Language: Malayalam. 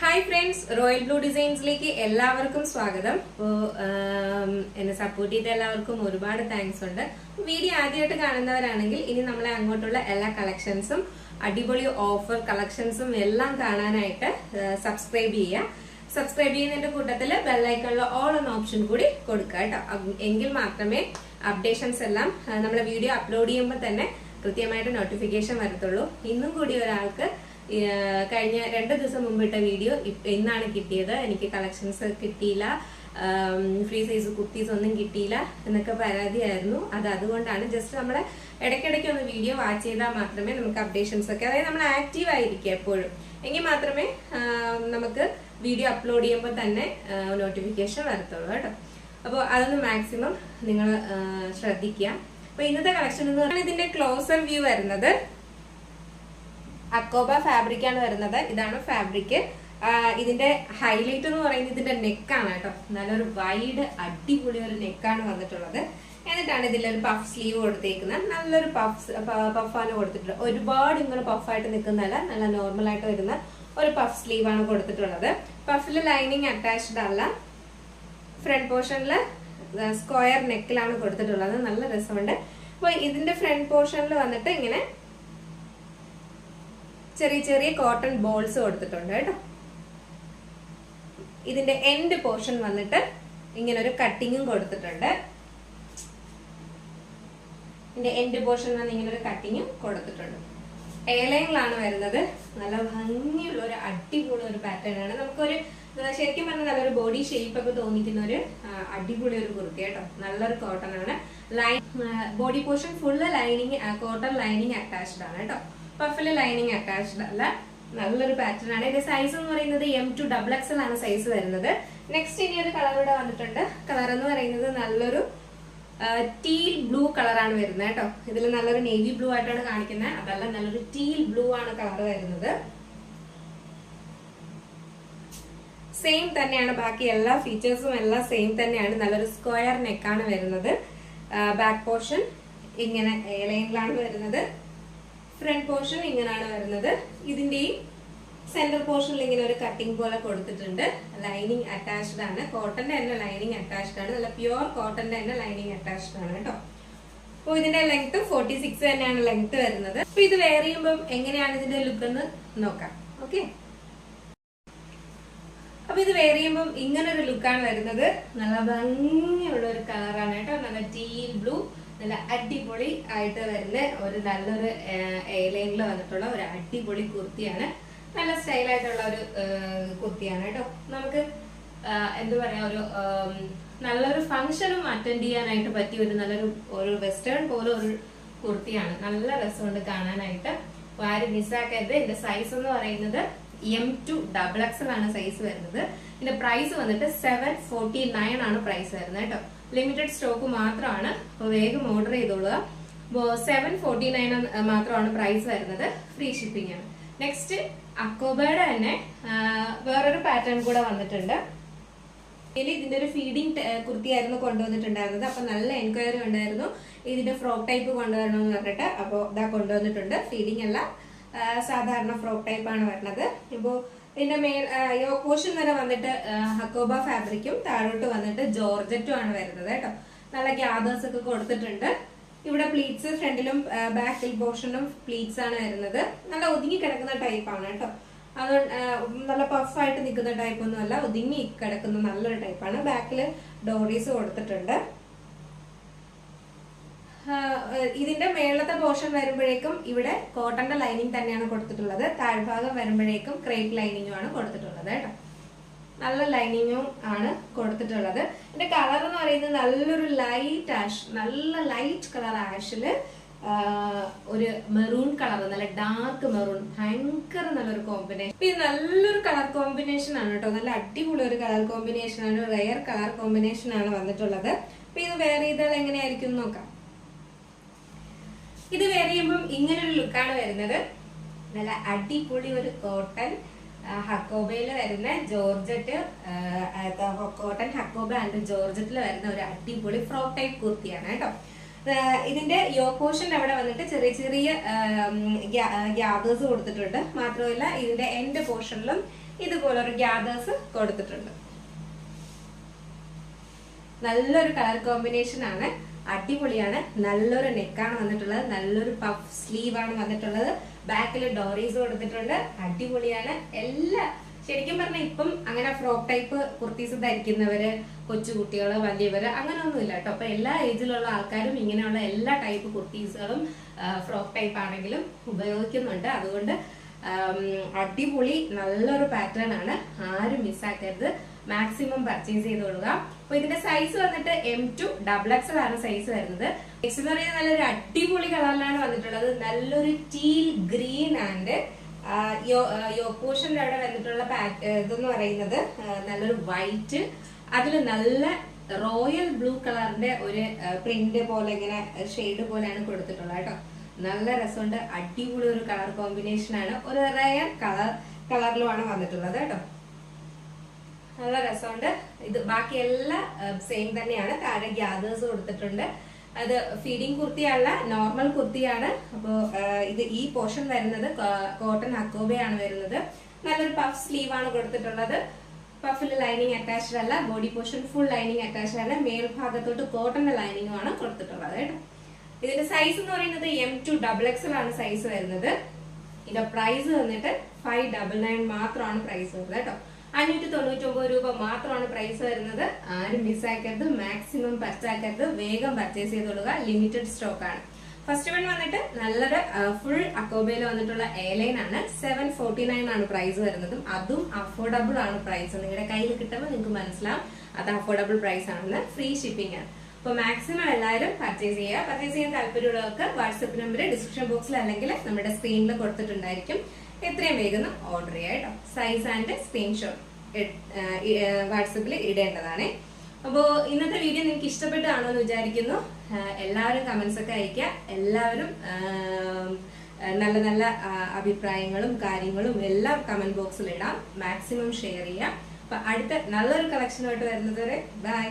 ഹായ് ഫ്രണ്ട്സ് റോയൽ ബ്ലൂ ഡിസൈൻസിലേക്ക് എല്ലാവർക്കും സ്വാഗതം. അപ്പോൾ എന്നെ സപ്പോർട്ട് ചെയ്ത എല്ലാവർക്കും ഒരുപാട് താങ്ക്സ് ഉണ്ട്. വീഡിയോ ആദ്യമായിട്ട് കാണുന്നവരാണെങ്കിൽ ഇനി നമ്മളെ അങ്ങോട്ടുള്ള എല്ലാ കളക്ഷൻസും അടിപൊളി ഓഫർ കളക്ഷൻസും എല്ലാം കാണാനായിട്ട് സബ്സ്ക്രൈബ് ചെയ്യുക. സബ്സ്ക്രൈബ് ചെയ്യുന്നതിന്റെ കൂട്ടത്തിൽ ബെല്ലൈക്കണിൽ ഓൾ എന്ന ഓപ്ഷൻ കൂടി കൊടുക്കുക കേട്ടോ. എങ്കിൽ മാത്രമേ അപ്ഡേഷൻസ് എല്ലാം നമ്മളെ വീഡിയോ അപ്ലോഡ് ചെയ്യുമ്പോൾ തന്നെ കൃത്യമായിട്ട് നോട്ടിഫിക്കേഷൻ വരത്തുള്ളൂ. ഇന്നും കൂടി ഒരാൾക്ക് കഴിഞ്ഞ രണ്ട് ദിവസം മുമ്പ് ഇട്ട വീഡിയോ ഇന്നാണ് കിട്ടിയത്? എനിക്ക് കളക്ഷൻസ് കിട്ടിയില്ല. ഫ്രീ സൈസ് കുർത്തീസ് ഒന്നും കിട്ടിയില്ല എന്നൊക്കെ പരാതിയായിരുന്നു. അത് അതുകൊണ്ടാണ് ജസ്റ്റ് നമ്മൾ ഇടയ്ക്കിടയ്ക്ക് ഒന്ന് വീഡിയോ വാച്ച് ചെയ്താൽ മാത്രമേ നമുക്ക് അപ്ഡേഷൻസ് ഒക്കെ അതായത് നമ്മൾ ആക്റ്റീവ് ആയിരിക്കുക എപ്പോഴും. എങ്കിൽ മാത്രമേ നമുക്ക് വീഡിയോ അപ്ലോഡ് ചെയ്യുമ്പോൾ തന്നെ നോട്ടിഫിക്കേഷൻ വരത്തുള്ളൂ കേട്ടോ. അപ്പോൾ അതൊന്ന് മാക്സിമം നിങ്ങൾ ശ്രദ്ധിക്കുക. അപ്പോൾ ഇന്നത്തെ കളക്ഷൻ എന്ന് പറഞ്ഞാൽ ഇതിന്റെ ക്ലോസർ വ്യൂ വരുന്നത് അക്കോബ ഫാബ്രിക് ആണ് വരുന്നത്. ഇതാണ് ഫാബ്രിക് ഇതിന്റെ ഹൈലൈറ്റ് എന്ന് പറയുന്നത് ഇതിന്റെ നെക്കാണ് കേട്ടോ. നല്ലൊരു വൈഡ് അടിപൊളി ഒരു നെക്കാണ് വന്നിട്ടുള്ളത്. എന്നിട്ടാണ് ഇതിലൊരു പഫ് സ്ലീവ് കൊടുത്തേക്കുന്നത്. നല്ലൊരു പഫ് പഫാണ് കൊടുത്തിട്ടുള്ളത്. ഒരുപാട് ഇങ്ങനെ പഫായിട്ട് നിൽക്കുന്നതല്ല നല്ല നോർമൽ ആയിട്ട് വരുന്ന ഒരു പഫ് സ്ലീവ് ആണ് കൊടുത്തിട്ടുള്ളത്. പഫിൽ ലൈനിങ് അറ്റാച്ച്ഡ് അല്ല. ഫ്രണ്ട് പോർഷനിൽ സ്ക്വയർ നെക്കിലാണ് കൊടുത്തിട്ടുള്ളത്. നല്ല രസമുണ്ട്. അപ്പോൾ ഇതിന്റെ ഫ്രണ്ട് പോർഷനിൽ വന്നിട്ട് ഇങ്ങനെ ചെറിയ ചെറിയ കോട്ടൺ ബോൾസ് കൊടുത്തിട്ടുണ്ട് കേട്ടോ. ഇതിന്റെ എൻഡ് പോർഷൻ വന്നിട്ട് ഇങ്ങനെ ഒരു കട്ടിങ്ങും കൊടുത്തിട്ടുണ്ട്. ഇതിന്റെ എൻഡ് പോർഷൻ വന്ന് ഇങ്ങനെ ഒരു കട്ടിങ്ങും കൊടുത്തിട്ടുണ്ട്. ഏലയങ്ങളാണ് വരുന്നത്. നല്ല ഭംഗിയുള്ള ഒരു അടിപൊളി ഒരു പാറ്റേൺ ആണ്. നമുക്കൊരു ശരിക്കും പറഞ്ഞാൽ നല്ലൊരു ബോഡി ഷേപ്പ് ഒക്കെ തോന്നിക്കുന്ന ഒരു അടിപൊളി ഒരു കുർത്തി കേട്ടോ. നല്ലൊരു കോട്ടൺ ആണ്. Line body portion full lining cotton lining attached ആണ് കേട്ടോ. പഫിൽ ലൈനിങ് അറ്റാച്ച്ഡ് അല്ല. നല്ലൊരു പാറ്റേൺ ആണ്. ഇതിന്റെ സൈസ് എന്ന് പറയുന്നത് എം ടു ഡബിൾ എക്സൽ ആണ് സൈസ് വരുന്നത്. നെക്സ്റ്റ് ഇനി ഒരു കളർ ഇവിടെ വന്നിട്ടുണ്ട്. കളർ എന്ന് പറയുന്നത് നല്ലൊരു ടീൽ ബ്ലൂ കളറാണ് വരുന്നത് കേട്ടോ. ഇതിൽ നല്ലൊരു നേവി ബ്ലൂ ആയിട്ടാണ് കാണിക്കുന്നത്. അതല്ല നല്ലൊരു ടീൽ ബ്ലൂ ആണ് കളർ വരുന്നത്. സെയിം തന്നെയാണ്. ബാക്കി എല്ലാ ഫീച്ചേഴ്സും എല്ലാം സെയിം തന്നെയാണ്. നല്ലൊരു സ്ക്വയർ നെക്കാണ് വരുന്നത്. ബാക്ക് പോർഷൻ ഇങ്ങനെ എയർലൈനിലാണ് വരുന്നത്. ഫ്രണ്ട് പോർഷൻ ഇങ്ങനെയാണ് വരുന്നത്. ഇതിന്റെയും സെന്റർ പോർഷനിൽ ഇങ്ങനെ ഒരു കട്ടിംഗ് പോലെ കൊടുത്തിട്ടുണ്ട്. ലൈനിങ് അറ്റാച്ച്ഡ് ആണ്. കോട്ടന്റെ തന്നെ ലൈനിങ് അറ്റാച്ച്ഡ് ആണ്. നല്ല പ്യുവർ കോട്ടന്റെ തന്നെ ലൈനിങ് അറ്റാച്ച്ഡ് ആണ് കേട്ടോ. അപ്പോൾ ഇതിന്റെ ലെങ്ത് ഫോർട്ടി സിക്സ് തന്നെയാണ് ലെങ്ത് വരുന്നത്. അപ്പൊ ഇത് വേറെ ചെയ്യുമ്പോൾ എങ്ങനെയാണ് ഇതിന്റെ ലുക്ക് എന്ന് നോക്കാം. ഓക്കെ അപ്പൊ ഇത് വേറെ ചെയ്യുമ്പോൾ ഇങ്ങനെ ഒരു ലുക്കാണ് വരുന്നത്. നല്ല ഭംഗിയുള്ള ഒരു കളറാണ് കേട്ടോ. നല്ല ടീൽ ബ്ലൂ നല്ല അടിപൊളി ആയിട്ട് വരുന്ന ഒരു നല്ലൊരു എയർലൈനിൽ വന്നിട്ടുള്ള ഒരു അടിപൊളി കുർത്തിയാണ്. നല്ല സ്റ്റൈലായിട്ടുള്ള ഒരു കുർത്തിയാണ് കേട്ടോ. നമുക്ക് എന്ത് പറയാ ഒരു നല്ലൊരു ഫംഗ്ഷനും അറ്റൻഡ് ചെയ്യാനായിട്ട് പറ്റിയ ഒരു നല്ലൊരു ഒരു വെസ്റ്റേൺ പോലെ ഒരു കുർത്തിയാണ്. നല്ല രസമുണ്ട് കാണാനായിട്ട്. അപ്പൊ ആരും മിസ്സാക്കരുത് ഇതിന്റെ സൈസ് എന്ന് പറയുന്നത് എം ടു ഡബിൾ എക്സൽ ആണ് സൈസ് വരുന്നത്. ഇതിന്റെ പ്രൈസ് വന്നിട്ട് സെവൻ ഫോർട്ടി നയൻ ആണ് പ്രൈസ് വരുന്നത് കേട്ടോ. ലിമിറ്റഡ് സ്റ്റോക്ക് മാത്രമാണ് അപ്പോൾ വേഗം ഓർഡർ ചെയ്തോളുക. സെവൻ ഫോർട്ടി നയൻ മാത്രമാണ് പ്രൈസ് വരുന്നത്. ഫ്രീ ഷിപ്പിംഗ് ആണ്. നെക്സ്റ്റ് അക്കോബയുടെ തന്നെ വേറൊരു പാറ്റേൺ കൂടെ വന്നിട്ടുണ്ട്. ഇതിൽ ഇതിന്റെ ഒരു ഫീഡിങ് കുർത്തിയായിരുന്നു കൊണ്ടുവന്നിട്ടുണ്ടായിരുന്നത്. അപ്പൊ നല്ല എൻക്വയറി ഉണ്ടായിരുന്നു. ഇതിന്റെ ഫ്രോക്ക് ടൈപ്പ് കൊണ്ടുവരണമെന്ന് പറഞ്ഞിട്ട്. അപ്പോൾ ഇതാ കൊണ്ടുവന്നിട്ടുണ്ട്. ഫീഡിംഗ് അല്ല സാധാരണ ഫ്രോക്ക് ടൈപ്പ് ആണ് വരുന്നത്. ഇപ്പോ ഇതിന്റെ മേൽ പോർഷൻ വരെ വന്നിട്ട് ഹക്കോബ ഫാബ്രിക്കും താഴോട്ട് വന്നിട്ട് ജോർജറ്റും ആണ് വരുന്നത് കേട്ടോ. നല്ല ഗ്യാദേഴ്സ് ഒക്കെ കൊടുത്തിട്ടുണ്ട്. ഇവിടെ പ്ലീറ്റ്സ് ഫ്രണ്ടിലും ബാക്കിൽ പോർഷനും പ്ലീറ്റ്സ് ആണ് വരുന്നത്. നല്ല ഒതുങ്ങി കിടക്കുന്ന ടൈപ്പാണ് കേട്ടോ. അത് നല്ല പഫായിട്ട് നിൽക്കുന്ന ടൈപ്പ് ഒന്നും അല്ല ഒതുങ്ങി കിടക്കുന്ന നല്ലൊരു ടൈപ്പാണ് ബാക്കിൽ ഡോറീസ് കൊടുത്തിട്ടുണ്ട്. ഇതിന്റെ മേളത്തെ പോർഷൻ വരുമ്പോഴേക്കും ഇവിടെ കോട്ടന്റെ ലൈനിങ് തന്നെയാണ് കൊടുത്തിട്ടുള്ളത്. താഴ്ഭാഗം വരുമ്പോഴേക്കും ക്രേപ്പ് ലൈനിങ്ങും ആണ് കൊടുത്തിട്ടുള്ളത് കേട്ടോ. നല്ല ലൈനിങ്ങും ആണ് കൊടുത്തിട്ടുള്ളത്. ഇതിന്റെ കളർ എന്ന് പറയുന്നത് നല്ലൊരു ലൈറ്റ് ആഷ് നല്ല ലൈറ്റ് കളർ ആഷിൽ ഒരു മെറൂൺ കളർ നല്ല ഡാർക്ക് മെറൂൺ ഭയങ്കര നല്ലൊരു കോമ്പിനേഷൻ ഇത് നല്ലൊരു കളർ കോമ്പിനേഷൻ ആണ് കേട്ടോ. നല്ല അടിപൊളി ഒരു കളർ കോമ്പിനേഷൻ ആണ്. റെയർ കളർ കോമ്പിനേഷൻ ആണ് വന്നിട്ടുള്ളത്. അപ്പൊ ഇത് വേറെ ചെയ്താൽ എങ്ങനെയായിരിക്കും നോക്കാം. ഇത് വേറെ ചെയ്യുമ്പം ഇങ്ങനൊരു ലുക്കാണ് വരുന്നത്. നല്ല അടിപൊളി ഒരു കോട്ടൺ ഹക്കോബയിൽ വരുന്ന ജോർജറ്റ് കോട്ടൺ ഹക്കോബ ആൻഡ് ജോർജറ്റിൽ വരുന്ന ഒരു അടിപൊളി ഫ്രോക്ക് ടൈപ്പ് കുർത്തിയാണ് കേട്ടോ. ഇതിന്റെ യോ പോർഷൻ അവിടെ വന്നിട്ട് ചെറിയ ചെറിയ ഗ്യാദേഴ്സ് കൊടുത്തിട്ടുണ്ട്. മാത്രമല്ല ഇതിന്റെ എൻഡ് പോർഷനിലും ഇതുപോലെ ഒരു ഗ്യാദേഴ്സ് കൊടുത്തിട്ടുണ്ട്. നല്ലൊരു കളർ കോമ്പിനേഷൻ ആണ്. അടിപൊളിയാണ്. നല്ലൊരു നെക്കാണ് വന്നിട്ടുള്ളത്. നല്ലൊരു പഫ് സ്ലീവ് ആണ് വന്നിട്ടുള്ളത്. ബാക്കിൽ ഡോറീസ് കൊടുത്തിട്ടുണ്ട്. അടിപൊളിയാണ്. എല്ലാ ശരിക്കും പറഞ്ഞാൽ ഇപ്പം അങ്ങനെ ഫ്രോക്ക് ടൈപ്പ് കുർത്തീസ് ധരിക്കുന്നവര് കൊച്ചുകുട്ടികൾ വലിയവര് അങ്ങനെയൊന്നുമില്ല കേട്ടോ. അപ്പൊ എല്ലാ ഏജിലുള്ള ആൾക്കാരും ഇങ്ങനെയുള്ള എല്ലാ ടൈപ്പ് കുർത്തീസുകളും ഫ്രോക്ക് ടൈപ്പ് ആണെങ്കിലും ഉപയോഗിക്കുന്നുണ്ട്. അതുകൊണ്ട് അടിപൊളി നല്ലൊരു പാറ്റേൺ ആണ്. ആരും മിസ്സാക്കരുത് മാക്സിമം പർച്ചേസ് ചെയ്ത് ചെയ്തോളുക അപ്പൊ ഇതിന്റെ സൈസ് വന്നിട്ട് എം ടു ഡബിൾ എക്സൽ ആണ് സൈസ് വരുന്നത്. എക്സ് എന്ന് പറയുന്നത് നല്ലൊരു അടിപൊളി കളറിലാണ് വന്നിട്ടുള്ളത്. നല്ലൊരു ടീൽ ഗ്രീൻ ആൻഡ് യോ അവിടെ വന്നിട്ടുള്ള ഇതെന്ന് പറയുന്നത് നല്ലൊരു വൈറ്റ് അതിൽ നല്ല റോയൽ ബ്ലൂ കളറിന്റെ ഒരു പ്രിന്റ് പോലെ ഇങ്ങനെ ഷെയ്ഡ് പോലെയാണ് കൊടുത്തിട്ടുള്ളത് കേട്ടോ. നല്ല രസമുണ്ട്. അടിപൊളി ഒരു കളർ കോമ്പിനേഷൻ ആണ്. ഒരു റയർ കളർ കളറിലുമാണ് വന്നിട്ടുള്ളത് കേട്ടോ. നല്ല രസമുണ്ട്. ഇത് ബാക്കി എല്ലാ സെയിം തന്നെയാണ്. താഴെ ഗ്യാദേഴ്സ് കൊടുത്തിട്ടുണ്ട്. അത് ഫീഡിങ് കുർത്തിയല്ല നോർമൽ കുർത്തിയാണ്. അപ്പോൾ ഇത് ഈ പോർഷൻ വരുന്നത് കോട്ടൺ അക്കോബയാണ് വരുന്നത്. നല്ലൊരു പഫ് സ്ലീവ് ആണ് കൊടുത്തിട്ടുള്ളത്. പഫിൽ ലൈനിങ് അറ്റാച്ച്ഡ് അല്ല. Body portion full lining attached അല്ല. മേൽഭാഗത്തോട്ട് കോട്ടന്റെ ലൈനിങ്ങുമാണ് കൊടുത്തിട്ടുള്ളത് കേട്ടോ. ഇതിന്റെ സൈസ് എന്ന് പറയുന്നത് എം ടു ഡബിൾ എക്സൽ ആണ് സൈസ് വരുന്നത്. ഇതിന്റെ പ്രൈസ് വന്നിട്ട് ഫൈവ് ഡബിൾ നയൻ മാത്രമാണ് പ്രൈസ് വരുന്നത് കേട്ടോ. അഞ്ഞൂറ്റി തൊണ്ണൂറ്റി ഒമ്പത് രൂപ മാത്രമാണ് പ്രൈസ് വരുന്നത്. ആരും മിസ്സാക്കരുത് മാക്സിമം പർച്ചാക്കരുത് വേഗം പർച്ചേസ് ചെയ്തോളുക ലിമിറ്റഡ് സ്റ്റോക്ക് ആണ്. ഫസ്റ്റ് വൺ വന്നിട്ട് നല്ലൊരു ഫുൾ അക്കോബയിൽ വന്നിട്ടുള്ള എയർലൈൻ ആണ്. സെവൻ ഫോർട്ടി നയൻ ആണ് പ്രൈസ് വരുന്നതും. അതും അഫോർഡബിൾ ആണ് പ്രൈസ് നിങ്ങളുടെ കയ്യിൽ കിട്ടുമ്പോൾ നിങ്ങൾക്ക് മനസ്സിലാവും. അത് അഫോർഡബിൾ പ്രൈസ് ആണെന്ന്. ഫ്രീ ഷിപ്പിംഗ് ആണ്. അപ്പൊ മാക്സിമം എല്ലാവരും പർച്ചേസ് ചെയ്യുക. പർച്ചേസ് ചെയ്യാൻ താല്പര്യമുള്ളവർക്ക് വാട്സപ്പ് നമ്പർ ഡിസ്ക്രിപ്ഷൻ ബോക്സിൽ അല്ലെങ്കിൽ നമ്മുടെ സ്ക്രീനിൽ കൊടുത്തിട്ടുണ്ടായിരിക്കും. എത്രയും വേഗം ഓർഡർ ചെയ്യുക കേട്ടോ. സൈസ് ആൻഡ് സ്ക്രീൻഷോട്ട് വാട്സപ്പിൽ ഇടേണ്ടതാണ്. അപ്പോൾ ഇന്നത്തെ വീഡിയോ നിങ്ങൾക്ക് ഇഷ്ടപ്പെട്ടാണോ എന്ന് വിചാരിക്കുന്നു. എല്ലാവരും കമന്റ്സ് ഒക്കെ അയക്കുക എല്ലാവരും നല്ല നല്ല അഭിപ്രായങ്ങളും കാര്യങ്ങളും എല്ലാം കമന്റ് ബോക്സിൽ ഇടാം. മാക്സിമം ഷെയർ ചെയ്യാം അപ്പൊ അടുത്ത നല്ലൊരു കളക്ഷനുമായിട്ട് വരുന്നത് വരെ ബൈ